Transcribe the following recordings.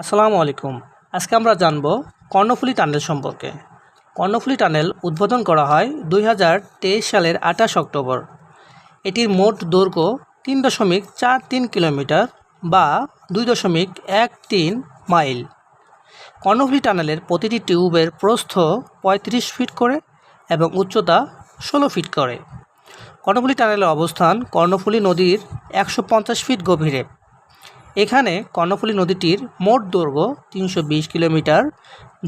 আসসালামু আলাইকুম। আজকে আমরা জানব কর্ণফুলী টানেল সম্পর্কে। কর্ণফুলী টানেল উদ্বোধন করা হয় দুই হাজার তেইশ সালের আঠাশ অক্টোবর। এটির মোট দৈর্ঘ্য তিন দশমিক চার তিন কিলোমিটার বা দুই দশমিক এক তিন মাইল। কর্ণফুলী টানেলের প্রতিটি টিউবের প্রস্থ পঁয়ত্রিশ ফিট করে এবং উচ্চতা ষোলো ফিট করে। কর্ণফুলী টানেলের অবস্থান কর্ণফুলী নদীর একশো পঞ্চাশ ফিট গভীরে। এখানে কর্ণফুলী নদীটির মোট দৈর্ঘ্য তিনশো বিশ কিলোমিটার,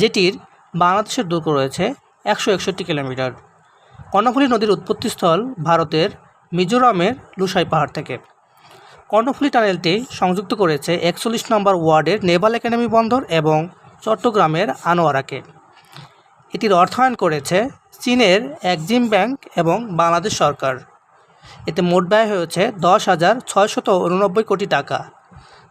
যেটির বাংলাদেশের দৈর্ঘ্য রয়েছে একশো একষট্টি কিলোমিটার। কর্ণফুলী নদীর উৎপত্তিস্থল ভারতের মিজোরামের লুসাই পাহাড় থেকে। কর্ণফুলী টানেলটি সংযুক্ত করেছে একচল্লিশ নম্বর ওয়ার্ডের নেভাল একাডেমি বন্দর এবং চট্টগ্রামের আনোয়ারাকে। এটির অর্থায়ন করেছে চীনের একজিম ব্যাংক এবং বাংলাদেশ সরকার। এতে মোট ব্যয় হয়েছে দশ হাজার ছয়শত উননব্বই কোটি টাকা।